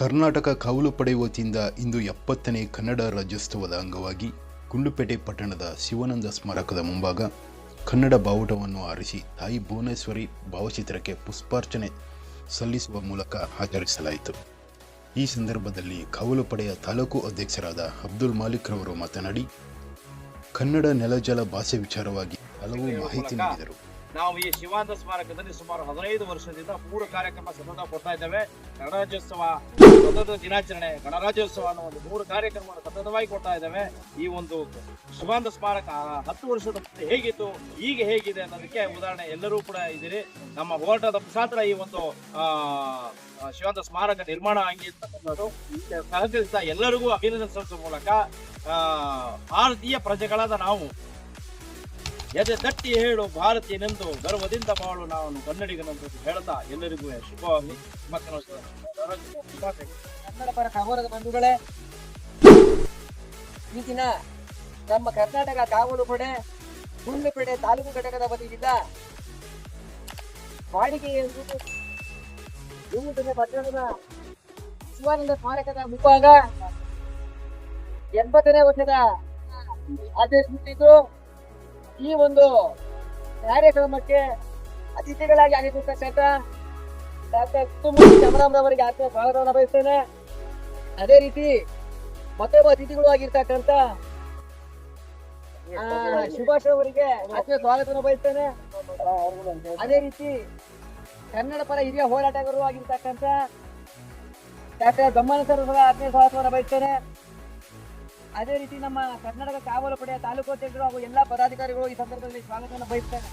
ಕರ್ನಾಟಕ ಕಾವಲು ಪಡೆ ವತಿಯಿಂದ ಇಂದು ಎಪ್ಪತ್ತನೇ ಕನ್ನಡ ರಾಜ್ಯೋತ್ಸವದ ಅಂಗವಾಗಿ ಗುಂಡುಪೇಟೆ ಪಟ್ಟಣದ ಶಿವಾನಂದ ಸ್ಮಾರಕದ ಮುಂಭಾಗ ಕನ್ನಡ ಬಾವುಟವನ್ನು ಆರಿಸಿ ತಾಯಿ ಭುವನೇಶ್ವರಿ ಭಾವಚಿತ್ರಕ್ಕೆ ಪುಷ್ಪಾರ್ಚನೆ ಸಲ್ಲಿಸುವ ಮೂಲಕ ಆಚರಿಸಲಾಯಿತು. ಈ ಸಂದರ್ಭದಲ್ಲಿ ಕಾವಲು ಪಡೆಯ ತಾಲೂಕು ಅಧ್ಯಕ್ಷರಾದ ಅಬ್ದುಲ್ ಮಾಲಿಕ್ ರವರು ಮಾತನಾಡಿ, ಕನ್ನಡ ನೆಲಜಲ ಭಾಷೆ ವಿಚಾರವಾಗಿ ಹಲವು ಮಾಹಿತಿ ನೀಡಿದರು. ನಾವು ಈ ಶಿವಾನಂದ ಸ್ಮಾರಕದಲ್ಲಿ ಸುಮಾರು ಹದಿನೈದು ವರ್ಷದಿಂದ ಮೂರು ಕಾರ್ಯಕ್ರಮ ಸತತ ಕೊಡ್ತಾ ಇದ್ದೇವೆ. ಗಣರಾಜ್ಯೋತ್ಸವ ಸ್ವತಂತ್ರ ದಿನಾಚರಣೆ, ಗಣರಾಜ್ಯೋತ್ಸವ ಅನ್ನೋ ಒಂದು ಮೂರು ಕಾರ್ಯಕ್ರಮವನ್ನು ಸತತವಾಗಿ ಕೊಡ್ತಾ ಇದ್ದೇವೆ. ಈ ಒಂದು ಶಿವಾನಂದ ಸ್ಮಾರಕ ಹತ್ತು ವರ್ಷದ ಹೇಗಿತ್ತು ಈಗ ಹೇಗಿದೆ ಅನ್ನೋದಕ್ಕೆ ಉದಾಹರಣೆ ಎಲ್ಲರೂ ಕೂಡ ಇದ್ದೀರಿ. ನಮ್ಮ ಹೋರಾಟದ ಮುಖಾಂತರ ಈ ಒಂದು ಶಿವಾನಂದ ಸ್ಮಾರಕ ನಿರ್ಮಾಣ ಇದಕ್ಕೆ ಸಹಕರಿಸಿದ ಎಲ್ಲರಿಗೂ ಅಭಿನಂದನೆ ಸಲ್ಲಿಸುವ ಮೂಲಕ ಭಾರತೀಯ ಪ್ರಜೆಗಳಾದ ನಾವು ಎದೆ ತಟ್ಟಿ ಹೇಳು ಭಾರತೀಯನೆಂದು ಗರ್ವದಿಂದ ಬಾಳು, ನಾನು ಕನ್ನಡಿಗನೆಂದು ಹೇಳ್ತಾ ಎಲ್ಲರಿಗೂ ಶುಭವಾಗಲಿ ಕನ್ನಡ ಪರ ಕಾವಲದ ಬಂಧುಗಳೇ, ಈ ದಿನ ನಮ್ಮ ಕರ್ನಾಟಕ ಕಾವಲು ಪಡೆ ಗುಂಡ್ಲುಪೇಟೆ ತಾಲೂಕು ಘಟಕದ ವತಿಯಿಂದ ಬಾಡಿಗೆ ಪಟ್ಟಣದ ಶಿವಾನಂದ ಸ್ಮಾರಕದ ಮುಂಭಾಗ ಎಂಬತ್ತನೇ ವರ್ಷದ ಆಚರಿಸುತ್ತಿದ್ದು ಈ ಒಂದು ಕಾರ್ಯಕ್ರಮಕ್ಕೆ ಅತಿಥಿಗಳಾಗಿ ಆಗಿರ್ತಕ್ಕಂಥ ಡಾಕ್ಟರ್ ಚಮರಾಮ್ರವರಿಗೆ ಆತ್ಮ ಸ್ವಾಗತವನ್ನು ಬಯಸ್ತೇನೆ. ಅದೇ ರೀತಿ ಮತ್ತೊಬ್ಬ ಅತಿಥಿಗಳು ಆಗಿರ್ತಕ್ಕಂಥ ಸುಭಾಷ್ ಅವರಿಗೆ ಆತ್ಮ ಸ್ವಾಗತವನ್ನು ಬಯಸ್ತೇನೆ. ಅದೇ ರೀತಿ ಕನ್ನಡ ಪರ ಹಿರಿಯ ಹೋರಾಟಗಾರರು ಆಗಿರ್ತಕ್ಕಂಥ ಡಾಕ್ಟರ್ ದಮ್ಮನ ಸರ್ ಆತ್ಮೀಯ ಸ್ವಾಗತವನ್ನು ಬಯಸ್ತೇನೆ. ಅದೇ ರೀತಿ ನಮ್ಮ ಕರ್ನಾಟಕ ಕಾವಲು ಪಡೆಯ ತಾಲೂಕು ಅಧ್ಯಕ್ಷರು ಹಾಗೂ ಎಲ್ಲ ಪದಾಧಿಕಾರಿಗಳು ಈ ಸಂದರ್ಭದಲ್ಲಿ ಸ್ವಾಗತವನ್ನು ಬಯಸ್ತೇನೆ.